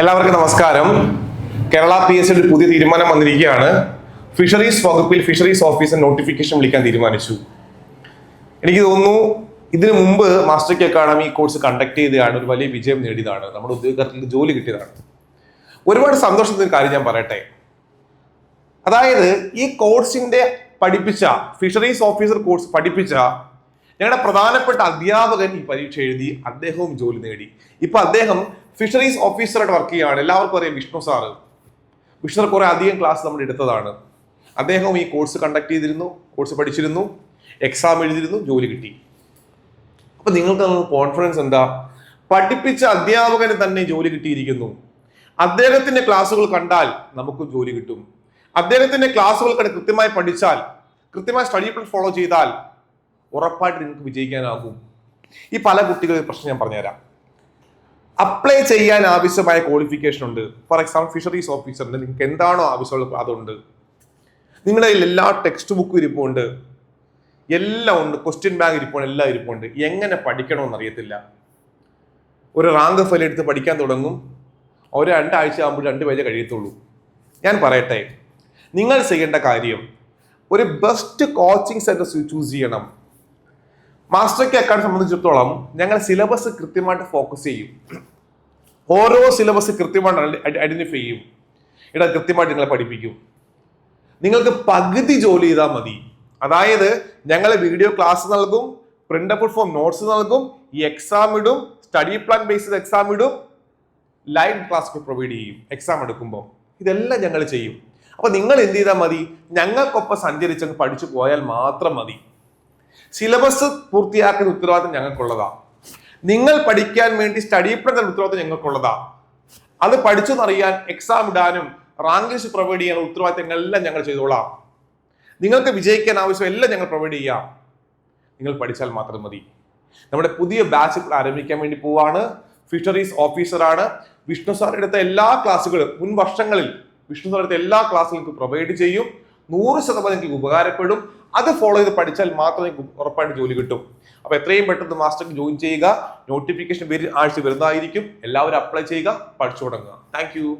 എല്ലാവർക്കും നമസ്കാരം. Kerala P S ഒരു പുതിയ തീരുമാനം വന്നിരിക്കുകയാണ്. ഫിഷറീസ് വകുപ്പിൽ ഫിഷറീസ് ഓഫീസർ നോട്ടിഫിക്കേഷൻ വിളിക്കാൻ തീരുമാനിച്ചു. എനിക്ക് തോന്നുന്നു ഇതിനു മുമ്പ് മാസ്റ്റർ അക്കാഡമി കോഴ്സ് കണ്ടക്ട് ചെയ്തതാണ് ഒരു വലിയ വിജയം നേടിയതാണ് നമ്മുടെ ഉദ്യോഗാർത്ഥികൾക്ക് ജോലി കിട്ടിയതാണ്. ഒരുപാട് സന്തോഷത്തിന് കാര്യം ഞാൻ പറയട്ടെ. അതായത് ഈ കോഴ്സിന്റെ പഠിപ്പിച്ച ഫിഷറീസ് ഓഫീസർ കോഴ്സ് പഠിപ്പിച്ച ഞങ്ങളുടെ പ്രധാനപ്പെട്ട അധ്യാപകൻ ഈ പരീക്ഷ എഴുതി അദ്ദേഹവും ജോലി നേടി. ഇപ്പൊ അദ്ദേഹം ഫിഷറീസ് ഓഫീസറായിട്ട് വർക്ക് ചെയ്യുകയാണ്. എല്ലാവർക്കും അറിയാം വിഷ്ണു സാറ് വിഷ്ണു സാർ കുറെ അധികം ക്ലാസ് നമ്മൾ എടുത്തതാണ്. അദ്ദേഹവും ഈ കോഴ്സ് കണ്ടക്ട് ചെയ്തിരുന്നു കോഴ്സ് പഠിച്ചിരുന്നു എക്സാം എഴുതിയിരുന്നു ജോലി കിട്ടി. അപ്പൊ നിങ്ങൾക്ക് കോൺഫിഡൻസ് എന്താ? പഠിപ്പിച്ച അധ്യാപകന് തന്നെ ജോലി കിട്ടിയിരിക്കുന്നു. അദ്ദേഹത്തിന്റെ ക്ലാസ്സുകൾ കണ്ടാൽ നമുക്കും ജോലി കിട്ടും. അദ്ദേഹത്തിന്റെ ക്ലാസ്സുകൾ കണ്ട് കൃത്യമായി പഠിച്ചാൽ കൃത്യമായി സ്റ്റഡി പ്ലാൻ ഫോളോ ചെയ്താൽ ഉറപ്പായിട്ട് നിങ്ങൾക്ക് വിജയിക്കാനാകും. ഈ പല കുട്ടികളുടെ പ്രശ്നം ഞാൻ പറഞ്ഞുതരാം. അപ്ലൈ ചെയ്യാൻ ആവശ്യമായ ക്വാളിഫിക്കേഷൻ ഉണ്ട്. ഫോർ എക്സാമ്പിൾ ഫിഷറീസ് ഓഫീസറിന് നിങ്ങൾക്ക് എന്താണോ ആവശ്യമുള്ളത് അതുണ്ട്. കയ്യിൽ എല്ലാ ടെക്സ്റ്റ് ബുക്കും ഇരിപ്പുണ്ട്. എല്ലാം ഉണ്ട്. ക്വസ്റ്റ്യൻ ബാങ്ക് ഇരിപ്പുണ്ട്. എല്ലാം ഇരിപ്പുണ്ട്. എങ്ങനെ പഠിക്കണമെന്ന് അറിയത്തില്ല. ഒരു റാങ്ക് ഫയൽ എടുത്ത് പഠിക്കാൻ തുടങ്ങും. ഒരു രണ്ടാഴ്ച ആകുമ്പോൾ രണ്ട് പേജ് കഴിയത്തുള്ളൂ. ഞാൻ പറയട്ടെ. നിങ്ങൾ ചെയ്യേണ്ട കാര്യം ഒരു ബെസ്റ്റ് കോച്ചിങ് സെന്റർ ചൂസ് ചെയ്യണം. മാസ്റ്റർ കെ അക്കാഡമി സംബന്ധിച്ചിടത്തോളം ഞങ്ങൾ സിലബസ് കൃത്യമായിട്ട് ഫോക്കസ് ചെയ്യും. ഓരോ സിലബസ് കൃത്യമായിട്ട് ഐഡന്റിഫൈ ചെയ്യും. ഇടാ കൃത്യമായിട്ട് നിങ്ങളെ പഠിപ്പിക്കും. നിങ്ങൾക്ക് പകുതി ജോലി ചെയ്താൽ മതി. അതായത് ഞങ്ങൾ വീഡിയോ ക്ലാസ് നൽകും പ്രിന്റ് ഔട്ട് ഫോം നോട്ട്സ് നൽകും ഈ എക്സാം ഇടും സ്റ്റഡി പ്ലാൻ ബേസ്ഡ് എക്സാം ഇടും ലൈവ് ക്ലാസ് പ്രൊവൈഡ് ചെയ്യും എക്സാം എടുക്കുമ്പോൾ ഇതെല്ലാം ഞങ്ങൾ ചെയ്യും. അപ്പൊ നിങ്ങൾ എന്ത് ചെയ്താൽ മതി? ഞങ്ങൾക്കൊപ്പം സഞ്ചരിച്ചങ്ങ് പഠിച്ചു പോയാൽ മാത്രം മതി. സിലബസ് പൂർത്തിയാക്കുന്ന ഉത്തരവാദിത്തം ഞങ്ങൾക്കുള്ളതാ. നിങ്ങൾ പഠിക്കാൻ വേണ്ടി സ്റ്റഡി പ്ലാൻ ഉത്തരവാദിത്തം ഞങ്ങൾക്കുള്ളതാ. അത് പഠിച്ചെന്നറിയാൻ എക്സാം ഇടാനും റാങ്ക് ലിസ്റ്റ് പ്രൊവൈഡ് ചെയ്യാൻ ഉത്തരവാദിത്തങ്ങളെല്ലാം ഞങ്ങൾ ചെയ്തോളാം. നിങ്ങൾക്ക് വിജയിക്കാൻ ആവശ്യം എല്ലാം ഞങ്ങൾ പ്രൊവൈഡ് ചെയ്യാം. നിങ്ങൾ പഠിച്ചാൽ മാത്രം മതി. നമ്മുടെ പുതിയ ബാച്ച് ആരംഭിക്കാൻ വേണ്ടി പോവാണ്. ഫിഷറീസ് ഓഫീസറാണ് വിഷ്ണു എടുത്ത എല്ലാ ക്ലാസ്സുകളും മുൻ വർഷങ്ങളിൽ വിഷ്ണു എടുത്ത എല്ലാ ക്ലാസ്സുകൾക്കും പ്രൊവൈഡ് ചെയ്യും. നൂറ് ശതമാനം എനിക്ക് ഉപകാരപ്പെടും. അത് ഫോളോ ചെയ്ത് പഠിച്ചാൽ മാത്രമേ എനിക്ക് ഉറപ്പായിട്ട് ജോലി കിട്ടും. അപ്പൊ എത്രയും പെട്ടെന്ന് മാസ്റ്റർക്ക് ജോയിൻ ചെയ്യുക. നോട്ടിഫിക്കേഷൻ ആഴ്ച വരുന്നതായിരിക്കും. എല്ലാവരും അപ്ലൈ ചെയ്യുക പഠിച്ചു തുടങ്ങുക. താങ്ക്